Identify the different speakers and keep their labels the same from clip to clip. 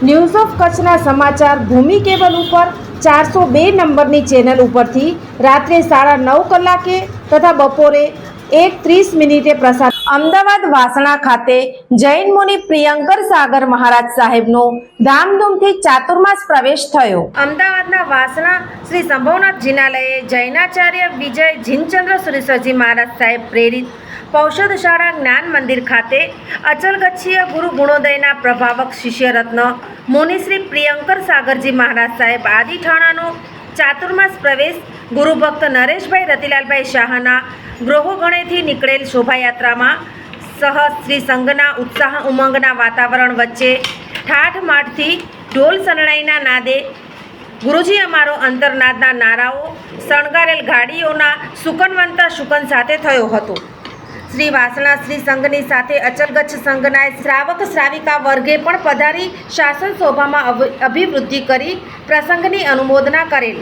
Speaker 1: News of કચ્છના સમાચાર ભૂમિ cable ઉપર ચારસો બે નંબરની ચેનલ ઉપરથી રાત્રે સાડા નવ કલાકે તથા બપોરે એક ત્રીસ મિનિટે પ્રસાર અમદાવાદ વાસણા ખાતે જૈન મુનિ પ્રિયંકર સાગર મહારાજ સાહેબનો ધામધૂમથી ચાતુર્માસ પ્રવેશ થયો. અમદાવાદના વાસણા શ્રી સંભવનાથ જિનાલયે જૈનાચાર્ય વિજય જીનચંદ્ર સુરેશ્વરજી મહારાજ સાહેબ પ્રેરિત પૌષદ શાળા જ્ઞાન મંદિર ખાતે અચલગચ્છીય ગુરુ ગુણોદયના પ્રભાવક શિષ્યરત્ન મુનિશ્રી પ્રિયંકર સાગરજી મહારાજ સાહેબ આદિ ઠાણાનો ચાતુર્માસ પ્રવેશ ગુરુભક્ત નરેશભાઈ રતિલાલભાઈ શાહના ગૃહોગણેથી નીકળેલ શોભાયાત્રામાં સહ શ્રી સંઘના ઉત્સાહ ઉમંગના વાતાવરણ વચ્ચે ઠાઠ માઠથી ઢોલ શરણાઈના નાદે ગુરુજી અમારો અંતરનાદના નારાઓ શણગારેલ ગાડીઓના સુકનવંતા શુકન સાથે થયો હતો. શ્રી વાસણા શ્રી સંઘની સાથે અચલગચ્છ સંઘના શ્રાવક શ્રાવિકા વર્ગે પણ પધારી શાસન શોભામાં અભ- અભિવૃદ્ધિ કરી પ્રસંગની અનુમોદના કરેલ.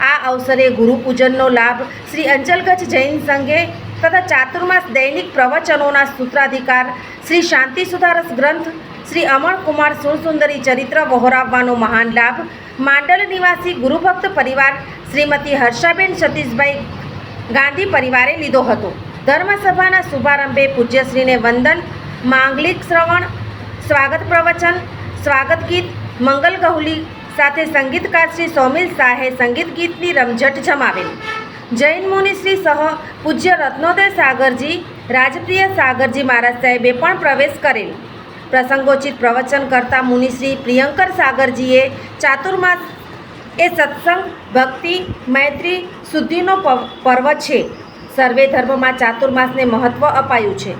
Speaker 1: આ અવસરે ગુરુપૂજનનો લાભ શ્રી અંચલગચ્છ જૈન સંઘે તથા ચાતુર્માસ દૈનિક પ્રવચનોના સૂત્રાધિકાર શ્રી શાંતિ સુધારસ ગ્રંથ શ્રી અમણકુમાર સુરસુંદરી ચરિત્ર વહોરાવવાનો મહાન લાભ માંડલ નિવાસી ગુરુભક્ત પરિવાર શ્રીમતી હર્ષાબેન સતીશભાઈ ગાંધી પરિવારે લીધો હતો. ધર્મસભાના શુભારંભે પૂજ્યશ્રીને વંદન, માંગલિક શ્રવણ, સ્વાગત પ્રવચન, સ્વાગત ગીત, મંગલ ગહુલી સાથે સંગીતકાર શ્રી સૌમિલ શાહે સંગીત ગીતની રમઝટ જમાવેલ. જૈન મુનિ શ્રી સહ પૂજ્ય રત્નોદય સાગરજી, રાજપ્રિય સાગરજી મહારાજ સાહેબે પણ પ્રવેશ કરેલ. પ્રસંગોચિત પ્રવચન કરતા મુનિશ્રી પ્રિયંકર સાગરજીએ ચાતુર્માસ એ સત્સંગ, ભક્તિ, મૈત્રી શુદ્ધિનો પર્વ છે. સર્વે ધર્મમાં ચાતુર્માસને મહત્ત્વ અપાયું છે.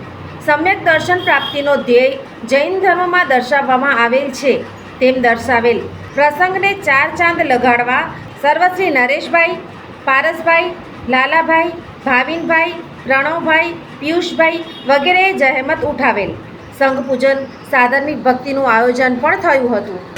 Speaker 1: સમ્યક દર્શન પ્રાપ્તિનો ધ્યેય જૈન ધર્મમાં દર્શાવવામાં આવેલ છે. તેમ દર્શાવેલ પ્રસંગને ચાર ચાંદ લગાડવા સર્વશ્રી નરેશભાઈ, પારસભાઈ, લાલાભાઈ, ભાવિનભાઈ પ્રણવભાઈ પિયુષભાઈ વગેરેએ જહેમત ઉઠાવેલ. સંઘ પૂજન સાધર્મિક ભક્તિનું આયોજન પણ થયું હતું.